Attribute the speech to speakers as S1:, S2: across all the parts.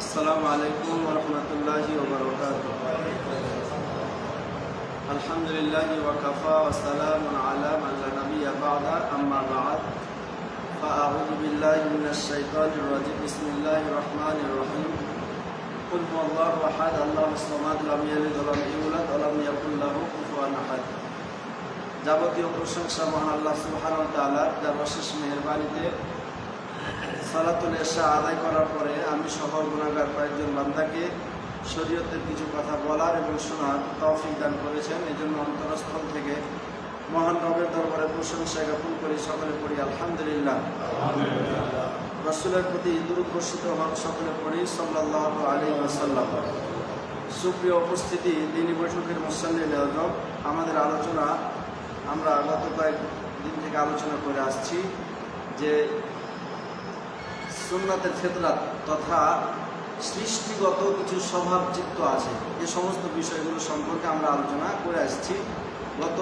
S1: السلام عليكم ورحمة الله وبركاته الحمد لله وكفى وسلام على من لا نبي بعد أما بعد فأعوذ بالله من الشيطان الرجيم بسم الله الرحمن الرحيم قل هو الله أحد الله الصمد لم يلد ولم يولد ولم يكن له كفوا أحد যাবতীয় প্রশংসা মহান আল্লাহ সুবহান তাআলা যার অশেষ মেহেরবানিতে সালাতুল এশা আদায় করার পরে আমি সহ গুণাগার কয়েকজন বান্দাকে শরীয়তের কিছু কথা বলার এবং শোনার তৌফিক দান করেছেন। এই জন্য অন্তরস্থল থেকে মহান রবের দরবারে প্রশংসা জ্ঞাপন করি সকলে পড়ি আলহামদুলিল্লাহ। রসুলের প্রতি দুরুপ্রসিত হক সকলে পড়ি সাল্লাহ আলী ওয়াসাল্লাম। সুপ্রিয় উপস্থিতি দিনী বৈঠকের মুসল্লি আজম আমাদের আলোচনা আমরা গত কয়েক দিন থেকে আলোচনা করে আসছি যে সুন্নাতের ফেতরাত তথা সৃষ্টিগত কিছু স্বভাব চিত্ত আছে। এ সমস্ত বিষয়গুলো সম্পর্কে আমরা আলোচনা করে আসছি। গত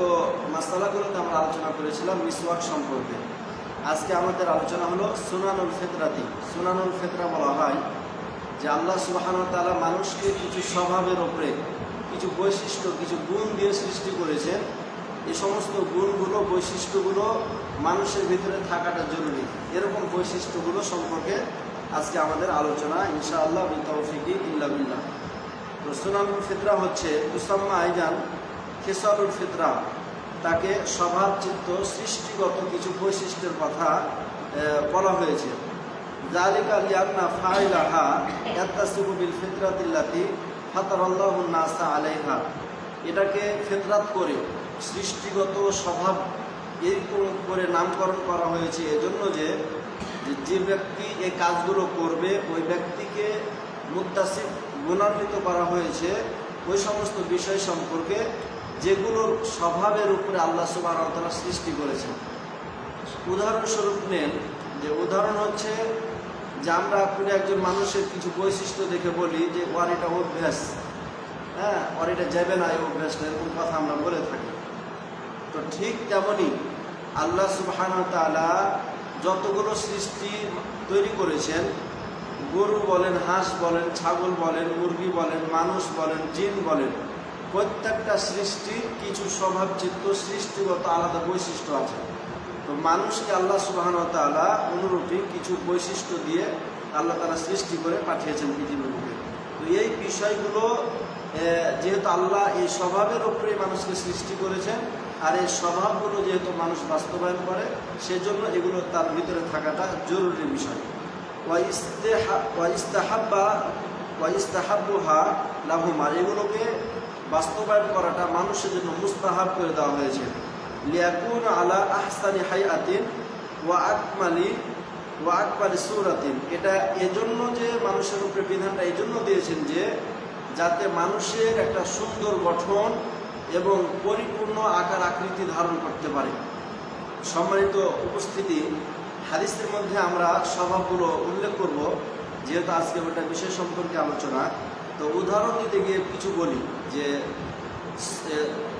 S1: মাসালাগুলোতে আমরা আলোচনা করেছিলাম মিসওয়াক সম্পর্কে। আজকে আমাদের আলোচনা হলো সুনানুল ফেতরাতি। সুনানুল ফেতরা বলা হয় যে আল্লাহ সুবাহান তালা মানুষকে কিছু স্বভাবের ওপরে কিছু বৈশিষ্ট্য, কিছু গুণ দিয়ে সৃষ্টি করেছেন। এই সমস্ত গুণগুলো, বৈশিষ্ট্যগুলো মানুষের ভিতরে থাকাটা জরুরি। এরকম বৈশিষ্ট্যগুলো সম্পর্কে আজকে আমাদের আলোচনা, ইনশাআল্লাহ তৌফিকি ইল্লা বিল্লাহ তো সুনানুল ফিতরা হচ্ছে উসাম্মা আইজান, খেসারুল ফিতরা, তাকে স্বভাব চিত্ত, সৃষ্টিগত কিছু বৈশিষ্ট্যের কথা বলা হয়েছে। জালিকা লিয়ান্না ফাইলাহা ইয়াত্তাসিবু বিল ফিতরাতিল্লাতি ফাতারাল্লাহু নাসা আলাইহা। এটাকে ফিতরাত করে সৃষ্টিগত স্বভাব এরকম করে নামকরণ করা হয়েছে। এজন্য যে যে ব্যক্তি এই কাজগুলো করবে, ওই ব্যক্তিকে মুত্তাসিব, গুণান্বিত করা হয়েছে। ওই সমস্ত বিষয় সম্পর্কে যেগুলোর স্বভাবের উপরে আল্লাহ সুবাহ সৃষ্টি করেছেন। উদাহরণস্বরূপ নেন যে, উদাহরণ হচ্ছে যে, আমরা একজন মানুষের কিছু বৈশিষ্ট্য দেখে বলি যে ওর এটা অভ্যাস। হ্যাঁ ওর এটা যাবে না এই অভ্যাসটা, এরকম কথা আমরা বলে থাকি। তো ঠিক তেমনই আল্লাহ সুবহান তাআলা যতগুলো সৃষ্টি তৈরি করেছেন, গরু বলেন, হাঁস বলেন, ছাগল বলেন, মুরগি বলেন, মানুষ বলেন, জিন বলেন, প্রত্যেকটা সৃষ্টির কিছু স্বভাব চিত্ত সৃষ্টিগত আলাদা বৈশিষ্ট্য আছে। তো মানুষকে আল্লাহ সুবাহন তালা অনুরূপী কিছু বৈশিষ্ট্য দিয়ে আল্লাহ তালা সৃষ্টি করে পাঠিয়েছেন পৃথিবীর বুকে। তো এই বিষয়গুলো যেহেতু আল্লাহ এই স্বভাবের উপরেই মানুষকে সৃষ্টি করেছেন, আর এই স্বভাবগুলো যেহেতু মানুষ বাস্তবায়ন করে, সেজন্য এগুলো তার ভিতরে থাকাটা জরুরি বিষয়। ওয়াইস্তেহা- ওয়াইস্তাহাব্বা, ওয়াইস্তাহাব্বুহা লাহুমার এগুলোকে বাস্তবায়ন করাটা মানুষের জন্য মুস্তাহাব করে দেওয়া হয়েছে। লিয়াকুন আলা আহসানি হাইয়াতিন ওয়া আকমালি ওয়া আকমালি সুরাতিন। এটা এজন্য যে মানুষের উপরে বিধানটা এই জন্য দিয়েছেন যে যাতে মানুষের একটা সুন্দর গঠন এবং পরিপূর্ণ আকার আকৃতি ধারণ করতে পারে। সম্মানিত উপস্থিতি হাদিসের মধ্যে আমরা স্বভাবগুলো উল্লেখ করব যেহেতু আজকে ওটা বিষয় সম্পর্কে আলোচনা। তো উদাহরণ দিতে গিয়ে কিছু বলি যে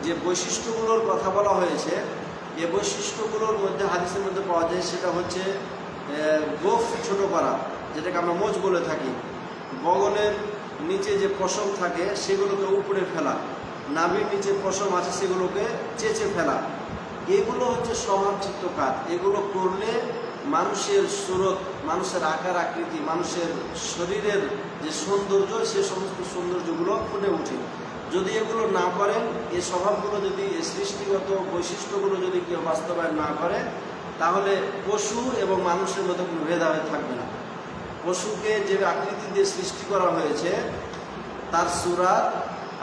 S1: যে বৈশিষ্ট্যগুলোর কথা বলা হয়েছে এই বৈশিষ্ট্যগুলোর মধ্যে হাদিসের মধ্যে পাওয়া যায় সেটা হচ্ছে এ, গোফ ছোট করা যেটাকে আমরা মোজ বলে থাকি। বগলের নিচে যে পশম থাকে, সেগুলোকে উপরে ফেলা। নাভির নিচে পশম আছে, সেগুলোকে চেঁচে ফেলা। এগুলো হচ্ছে স্বভাবচিত্ত কাজ। এগুলো করলে মানুষের সুরত, মানুষের আকার আকৃতি, মানুষের শরীরের যে সৌন্দর্য, সে সমস্ত সৌন্দর্যগুলো ফুটে ওঠে। যদি এগুলো না করেন এই স্বভাবগুলো যদি সৃষ্টিগত বৈশিষ্ট্যগুলো যদি কেউ বাস্তবায়ন না করে তাহলে পশু এবং মানুষের মধ্যে কোনো ভেদাভেদ থাকবে না। পশুকে যে আকৃতি দিয়ে সৃষ্টি করা হয়েছে, তার সুরা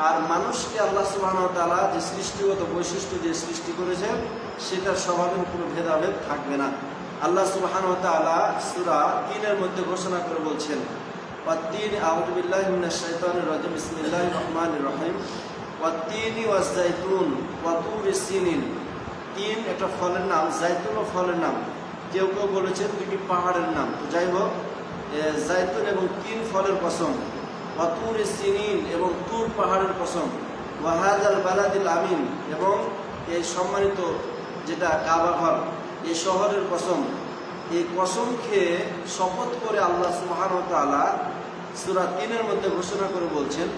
S1: আর মানুষকে আল্লাহ সুবাহন তালা যে সৃষ্টিগত বৈশিষ্ট্য দিয়ে সৃষ্টি করেছেন, সেটার স্বভাবের কোনো ভেদাভেদ থাকবে না। আল্লাহ সুবাহান তালা সুরা তিনের মধ্যে ঘোষণা করে বলছেন আউদুবিল্লাহ শাইতানির রাজিম বিসমিল্লাহ রহমান রহিম। ওয়াত্তিনি ওয়াজাইতুন ওয়াতুর সিনিন তিন একটা ফলের নাম জাইতুন ফলের নাম। কেউ কেউ বলেছেন দুটি পাহাড়ের নাম। তো যাই হোক এ, জাইতুন এবং তিন ফলের কসম ওয়াতুর সিনিন এবং তুর পাহাড়ের কসম ওয়াহাদ আল বালাদিল আমিন এবং এই সম্মানিত যেটা কাবাঘর এই শহরের কসম এই কসম খেয়ে শপথ করে আল্লাহ সুবহান তাআলা সূরা তিনের মধ্যে ঘোষণা করে বলছেন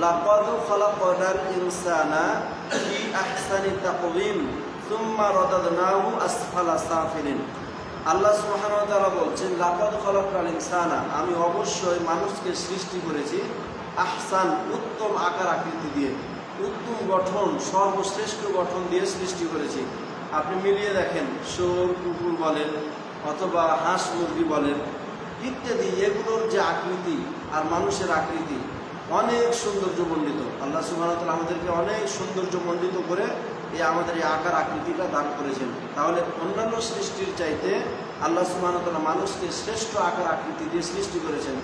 S1: লাকাদ খালাকনাল ইনসানা ফি আহসানি তাকওয়িম। আল্লাহ বলছেন, লাকাদ আমি অবশ্যই মানুষকে সৃষ্টি করেছি আহসান, উত্তম আকার আকৃতি দিয়ে, উত্তম গঠন, সর্বশ্রেষ্ঠ গঠন দিয়ে সৃষ্টি করেছি। আপনি মিলিয়ে দেখেন, শুয়োর, কুকুর বলেন, অথবা হাঁস মুরগি বলেন, ইত্যাদি, এগুলোর যে আকৃতি আর মানুষের আকৃতি, অনেক সৌন্দর্যমণ্ডিত। আল্লাহ সুবাহতাল আমাদেরকে অনেক সৌন্দর্যমণ্ডিত করে এই আমাদের এই আকার আকৃতিটা দান করেছেন। তাহলে অন্যান্য সৃষ্টির চাইতে আল্লাহ সুবাহতাল্লাহ মানুষকে শ্রেষ্ঠ আকার আকৃতি দিয়ে সৃষ্টি করেছেন।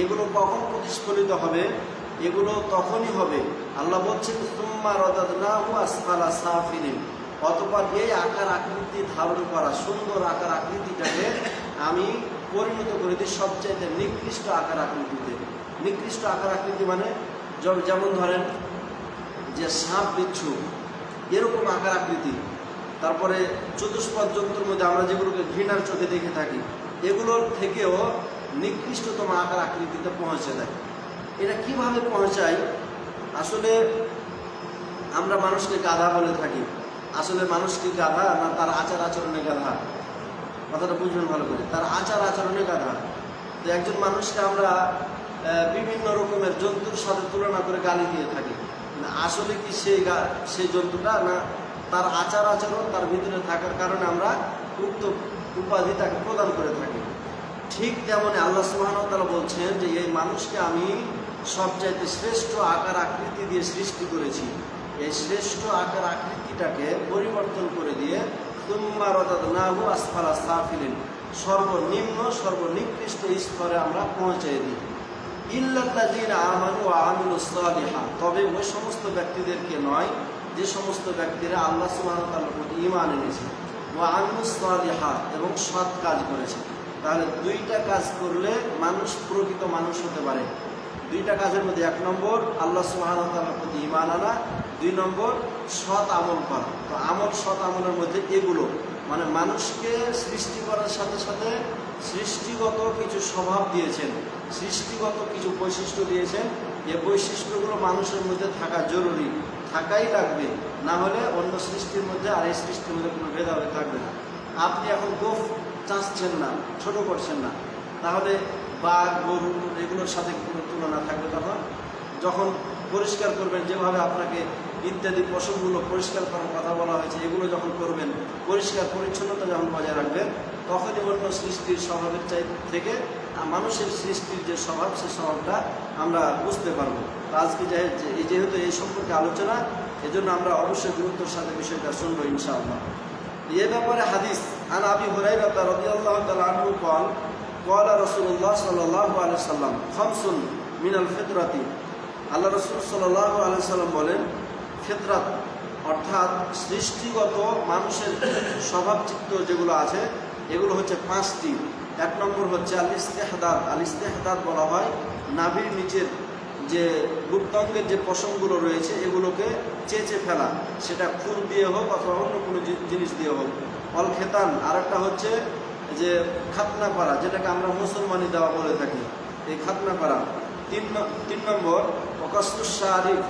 S1: এগুলো কখন প্রতিস্ফলিত হবে? এগুলো তখনই হবে। আল্লাহ বলছেন তুম্মা রদাদনাহু আসফালা সাফিলিন। অতপর এই আকার আকৃতি ধারণ করা সুন্দর আকার আকৃতিটাকে আমি পরিণত করে দিই সবচাইতে নিকৃষ্ট আকার আকৃতিতে। নিকৃষ্ট আকার আকৃতি মানে যেম- যেমন ধরেন যে সাপ বিচ্ছু এরকম আকার আকৃতি। তারপরে চতুষ্পদ জন্তুর মধ্যে আমরা যেগুলোকে ঘৃণার চোখে দেখে থাকি, এগুলোর থেকেও নিকৃষ্টতম আকার আকৃতিতে পৌঁছে দেয় এটা কীভাবে পৌঁছায়? আসলে আমরা মানুষকে গাধা বলে থাকি। আসলে মানুষ কি গাধা না তার আচার আচরণে গাধা? কথাটা বুঝবেন ভালো করে। তার আচার আচরণে গাধা। তো একজন মানুষকে আমরা বিভিন্ন রকমের জন্তুর সাথে তুলনা করে গালি দিয়ে থাকি। আসলে কি সেই সেই জন্তুটা না তার আচার আচরণ তার ভিতরে থাকার কারণে আমরা উক্ত উপাধি তাকে প্রদান করে থাকি। ঠিক তেমনি আল্লাহ তাআলা বলছেন যে, এই মানুষকে আমি সবচাইতে শ্রেষ্ঠ আকার আকৃতি দিয়ে সৃষ্টি করেছি। এই শ্রেষ্ঠ আকার আকৃতিটাকে পরিবর্তন করে দিয়ে তুম্মা রাদাদনাহু আসফালা সাফিলিন, সর্বনিম্ন, সর্বনিকৃষ্ট স্তরে আমরা পৌঁছে দিই। তবে ওই সমস্ত ব্যক্তিদেরকে নয়, যে সমস্ত ব্যক্তিরা আল্লাহ সুবহানাহু প্রতি ঈমান এনেছে ওয়া আমিলুস এবং সৎ কাজ করেছে। তাহলে দুইটা কাজ করলে মানুষ প্রকৃত মানুষ হতে পারে। দুইটা কাজের মধ্যে এক নম্বর, আল্লাহ সুবহানাহু প্রতি ঈমান আনা। দুই নম্বর, সৎ আমল করা। তো আমল সৎ আমলের মধ্যে এগুলো মানে মানুষকে সৃষ্টি করার সাথে সাথে সৃষ্টিগত কিছু স্বভাব দিয়েছেন, সৃষ্টিগত কিছু বৈশিষ্ট্য দিয়েছেন। যে বৈশিষ্ট্যগুলো মানুষের মধ্যে থাকা জরুরি, থাকাই লাগবে। না হলে অন্য সৃষ্টির মধ্যে আর এই সৃষ্টির মধ্যে কোনো ভেদাভেদ থাকবে না। আপনি এখন গোফ চাচ্ছেন না, ছোট করছেন না। তাহলে বাঘ, গরু, এগুলোর সাথে কোনো তুলনা থাকবে তখন? যখন পরিষ্কার করবেন যেভাবে আপনাকে ইত্যাদি পশুগুলো পরিষ্কার করার কথা বলা হয়েছে এগুলো যখন করবেন পরিষ্কার পরিচ্ছন্নতা যখন বজায় রাখবেন তখনই অন্য সৃষ্টির স্বভাবের চাই থেকে আহ, মানুষের সৃষ্টির যে স্বভাব সে স্বভাবটা আমরা বুঝতে পারবো তো আজকে যে- যে- এই যেহেতু এই সম্পর্কে আলোচনা এজন্য আমরা অবশ্যই গুরুত্বের সাথে বিষয়টা শুনবো ইনশাআল্লাহ এ ব্যাপারে হাদিস আন আবি হুরাইরা রাদিয়াল্লাহু তাআলা আনহু قال قال رسول الله صلى الله عليه وسلم خمس من الفطرة আল্লাহ রসুল সাল্লাহ আলাইসাল্লাম বলেন, ফেতরাত অর্থাৎ সৃষ্টিগত মানুষের স্বভাবচিত্ত যেগুলো আছে, এগুলো হচ্ছে পাঁচটি। এক নম্বর হচ্ছে আল ইস্তেহদাদ আল ইস্তেহদাদ বলা হয় নাভির নিচের যে গুপ্তাঙ্গের যে পশমগুলো রয়েছে, এগুলোকে চেঁচে ফেলা। সেটা খুর দিয়ে হোক অথবা অন্য কোনো জিনিস দিয়ে হোক। অল খেতান আর একটা হচ্ছে যে খাতনা করা যেটাকে আমরা মুসলমানি দেওয়া বলে থাকি। এই খাতনা করা তিন নম্বর অকস্তুসারিফ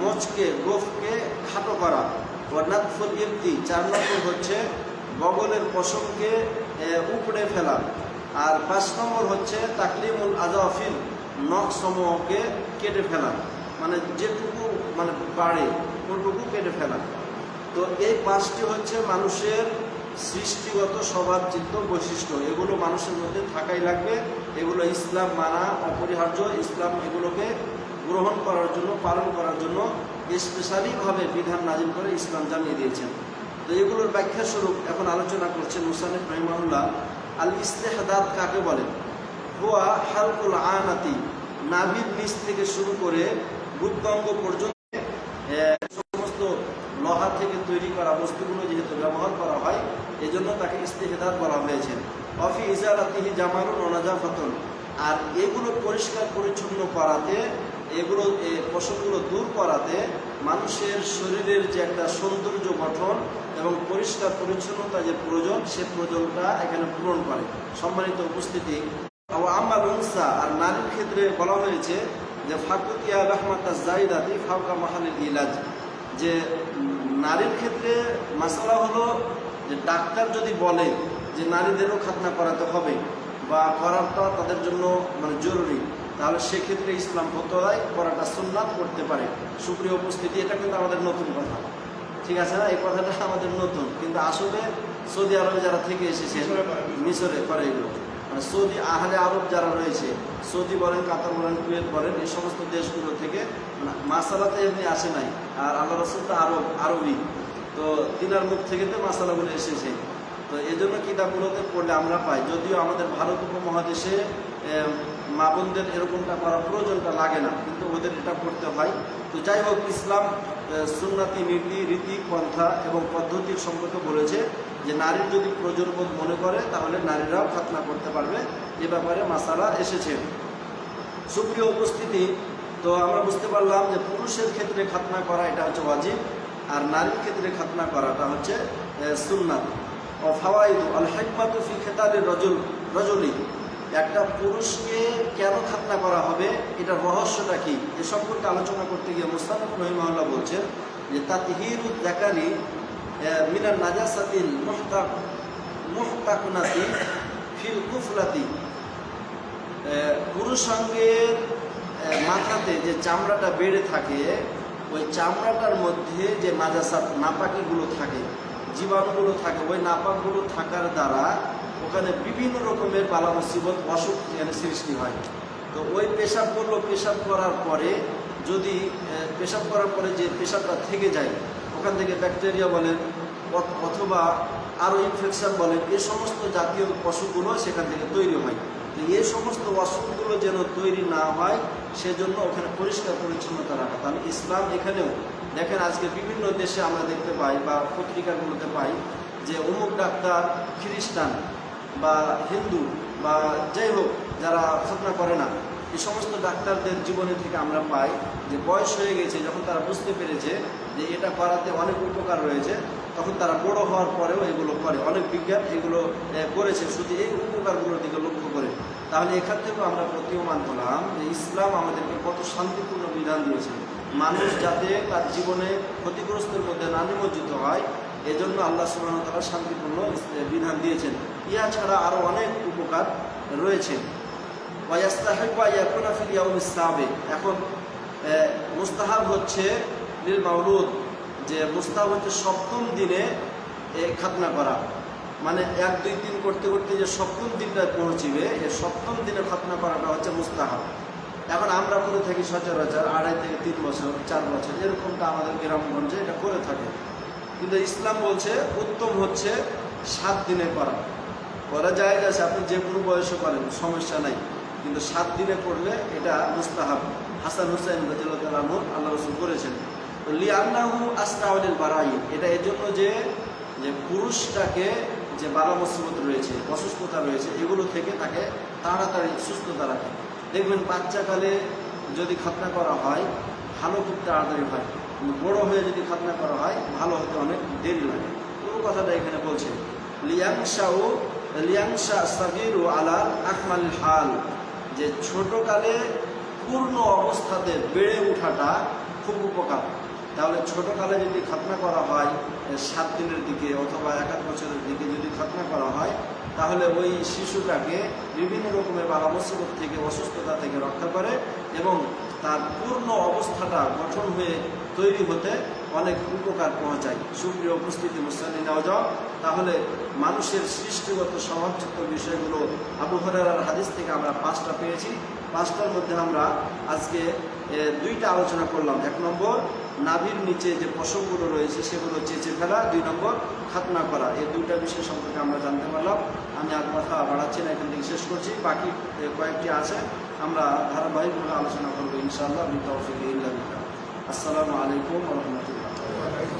S1: মোচকে গোফকে খাটো করা। বর্ণাৎফুল ইফতি চার নম্বর হচ্ছে, বগলের পশমকে উপড়ে ফেলা আর পাঁচ নম্বর হচ্ছে, তাকলিমুল আজাফিল নখ সমূহকে কেটে ফেলা মানে যেটুকু মানে বাড়ে, ওটুকু কেটে ফেলা। তো এই পাঁচটি হচ্ছে মানুষের সৃষ্টিগত স্বভাবচিত্ত বৈশিষ্ট্য, এগুলো মানুষের মধ্যে থাকাই লাগবে। এগুলো ইসলাম মানা, অপরিহার্য। ইসলাম এগুলোকে গ্রহণ করার জন্য, পালন করার জন্য স্পেশালিভাবে বিধান নাজিল করে ইসলাম জানিয়ে দিয়েছেন। তো এগুলোর ব্যাখ্যা স্বরূপ এখন আলোচনা করছেন মুসানিফ রহিমাউল্লাহ আল ইস্তেহাদাত কাকে বলে? হুয়া হালকুল আনাতি, নাভির নিচ থেকে শুরু করে বুদ্ধঙ্গ পর্যন্ত সমস্ত লোহা থেকে তৈরি করা বস্তুগুলো যেহেতু ব্যবহার করা হয়, এজন্য তাকে ইস্তেহেদাত বলা হয়েছে। অফি ইজারাতিহি জামারুন অনাজাফাতন আর এগুলো পরিষ্কার পরিচ্ছন্ন করাতে, এগুলো পশমগুলো দূর করাতে মানুষের শরীরের যে একটা সৌন্দর্য গঠন এবং পরিষ্কার পরিচ্ছন্নতা যে প্রয়োজন, সে প্রয়োজনটা এখানে পূরণ করে। সম্মানিত উপস্থিতি। আম্মাল উনসা, আর নারীর ক্ষেত্রে বলা হয়েছে যে, ফাকুতিয়া রহমাতা জাইদাতি ফাউকা মাহালিল ইলাজ। যে নারীর ক্ষেত্রে মাসালা হলো যে ডাক্তার যদি বলে যে নারীদেরও খাতনা করাতে হবে বা করাটা তাদের জন্য মানে জরুরি, তাহলে সেক্ষেত্রে ইসলাম ফতোয়ায় করাটা সুন্নাত করতে পারে। সুপ্রিয় উপস্থিতি, এটা কিন্তু আমাদের নতুন কথা। ঠিক আছে না? এই কথাটা আমাদের নতুন, কিন্তু আসলে সৌদি আরবে যারা থেকে এসেছেন, মিশরে করে এগুলো। মানে সৌদি আহলে আরব যারা রয়েছে, সৌদি বলেন, কাতার বলেন, কুয়েত বলেন, এই সমস্ত দেশগুলো থেকে মানে মাসালাতে এমনি আসে নাই, আর আল্লাহ রসুল তো আরব, আরবই। তো তিনার মুখ থেকে তো মাসালাগুলো এসেছে। তো এই জন্য কিতাবগুলোতে পড়লে আমরা পাই, যদিও আমাদের ভারত উপমহাদেশে মা বোনদের এরকমটা করার প্রয়োজনটা লাগে না, কিন্তু ওদের এটা করতে হয়। তো যাই হোক, ইসলাম সুন্নাতি, নীতি, রীতি, পন্থা এবং পদ্ধতির সম্পর্কে বলেছে যে নারীর যদি প্রয়োজন বোধ মনে করে, তাহলে নারীরাও খাতনা করতে পারবে। এ ব্যাপারে মাসালা এসেছে। সুপ্রিয় উপস্থিতি, তো আমরা বুঝতে পারলাম যে পুরুষের ক্ষেত্রে খাতনা করা, এটা হচ্ছে ওয়াজিব, আর নারীর ক্ষেত্রে খাতনা করাটা হচ্ছে সুন্নাত। ও ফাওয়াইদু আল হেকমাতু ফি খেতালের রজল, রজলি। একটা পুরুষকে কেন খাতনা করা হবে? এটা রহস্যটা কি? এ সম্পর্কে আলোচনা করতে গিয়ে মুস্তাফ রহিমাল্লাহ বলছেন যে তাতহিরু জাকারি মিনার নাজাসাতিল মুহতাক, মুহতাকুনাতি ফিল কুফলাতি। পুরুষাঙ্গের মাথাতে যে চামড়াটা বেড়ে থাকে, ওই চামড়াটার মধ্যে যে নাজাসাত, নাপাকিগুলো থাকে, জীবাণুগুলো থাকে, ওই নাপাকগুলো থাকার দ্বারা ওখানে বিভিন্ন রকমের বালা মুসিবত অসুখ এখানে সৃষ্টি হয়। তো ওই পেশাব করল, পেশাব করার পরে যদি পেশাব করার পরে যে পেশাবটা থেকে যায়, ওখান থেকে ব্যাকটেরিয়া বলেন অথবা আরও ইনফেকশন বলেন, এ সমস্ত জাতীয় অসুখগুলো সেখান থেকে তৈরি হয়। তো এই সমস্ত অসুখগুলো যেন তৈরি না হয়, সেজন্য ওখানে পরিষ্কার পরিচ্ছন্নতা রাখা। তাহলে ইসলাম এখানেও, দেখেন আজকে বিভিন্ন দেশে আমরা দেখতে পাই বা পত্রিকাগুলোতে পাই যে অমুক ডাক্তার খ্রিস্টান বা হিন্দু বা যাই হোক, যারা খতনা করে না, এই সমস্ত ডাক্তারদের জীবনে থেকে আমরা পাই যে বয়স হয়ে গেছে, যখন তারা বুঝতে পেরেছে যে এটা করাতে অনেক উপকার রয়েছে, তখন তারা বড় হওয়ার পরেও এগুলো করে। অনেক বিজ্ঞান এগুলো করেছে, শুধু এই উপকারগুলোর দিকে লক্ষ্য করে। তাহলে এখান থেকেও আমরা প্রতীয়মান হলাম যে ইসলাম আমাদেরকে কত শান্তিপূর্ণ বিধান দিয়েছে। মানুষ যাতে তার জীবনে ক্ষতিগ্রস্তের মধ্যে না নিমজ্জিত হয়, এজন্য আল্লাহ সুবাহ তারা শান্তিপূর্ণ বিধান দিয়েছেন। ইয়া ছাড়া আরও অনেক উপকার রয়েছে। এখন মুস্তাহাব হচ্ছে লিল মাউলুদ, যে মুস্তাহাব হচ্ছে সপ্তম দিনে এ খাতনা করা। মানে এক, দুই দিন করতে করতে যে সপ্তম দিনটায় পৌঁছিবে এই সপ্তম দিনে খাতনা করাটা হচ্ছে মুস্তাহাব। এখন আমরা করে থাকি সচরাচর আড়াই থেকে তিন বছর, চার বছর, এরকমটা আমাদের গ্রামগঞ্জে এটা করে থাকে। কিন্তু ইসলাম বলছে, উত্তম হচ্ছে সাত দিনে করা। করা যায় যাচ্ছে আপনি যে কোনো বয়সে করেন, সমস্যা নাই। কিন্তু সাত দিনে করলে এটা মুস্তাহাব। হাসান হুসাইন রাজিউল্লাহ আল্লাহ রসুল করেছেন। তো লি লিয়ান্নাহু আস্তাউলিল বারাই, এটা এজন্য যে যে পুরুষটাকে যে বালা মুসিবত রয়েছে, অসুস্থতা রয়েছে, এগুলো থেকে তাকে তাড়াতাড়ি সুস্থতা রাখে। দেখবেন বাচ্চাকালে যদি খাতনা করা হয়, ভালো খুব তাড়াতাড়ি হয়। বড় হয়ে যদি খাতনা করা হয়, ভালো হতে অনেক দেরি লাগে। পুরো কথাটা এখানে বলছে। লিয়াংশাউ লিয়াংশা সাবিরু আলা আকমাল হাল, যে ছোটকালে পূর্ণ অবস্থাতে বেড়ে ওঠাটা খুব উপকার। তাহলে ছোটকালে যদি খাতনা করা হয় সাত দিনের দিকে অথবা এক এক বছরের দিকে যদি খাতনা করা হয়, তাহলে ওই শিশুটাকে বিভিন্ন রকমের বালা মুসিবত থেকে, অসুস্থতা থেকে রক্ষা করে এবং তার পূর্ণ অবস্থাটা গঠন হয়ে তৈরি হতে অনেক উপকার পৌঁছায়। সুপ্রিয় উপস্থিতি মুসলিম নেওয়া যাও তাহলে মানুষের সৃষ্টিগত স্বভাবযুক্ত বিষয়গুলো আবু হরার হাদিস থেকে আমরা পাঁচটা পেয়েছি। পাঁচটার মধ্যে আমরা আজকে দুইটা আলোচনা করলাম। এক নম্বর, নাভির নিচে যে পশমগুলো রয়েছে সেগুলো চেঁচে ফেলা। দুই নম্বর, খাতনা করা। এই দুইটা বিষয় সম্পর্কে আমরা জানতে পারলাম। আমি আর কথা বাড়াচ্ছি না, এখান থেকে শেষ করছি। বাকি কয়েকটি আছে। আমরা ধারাবাহিকভাবে আলোচনা করব ইনশাআল্লাহ। ইল্লা আসসালামু আলাইকুম রহমতুল্লাহ। Thank you.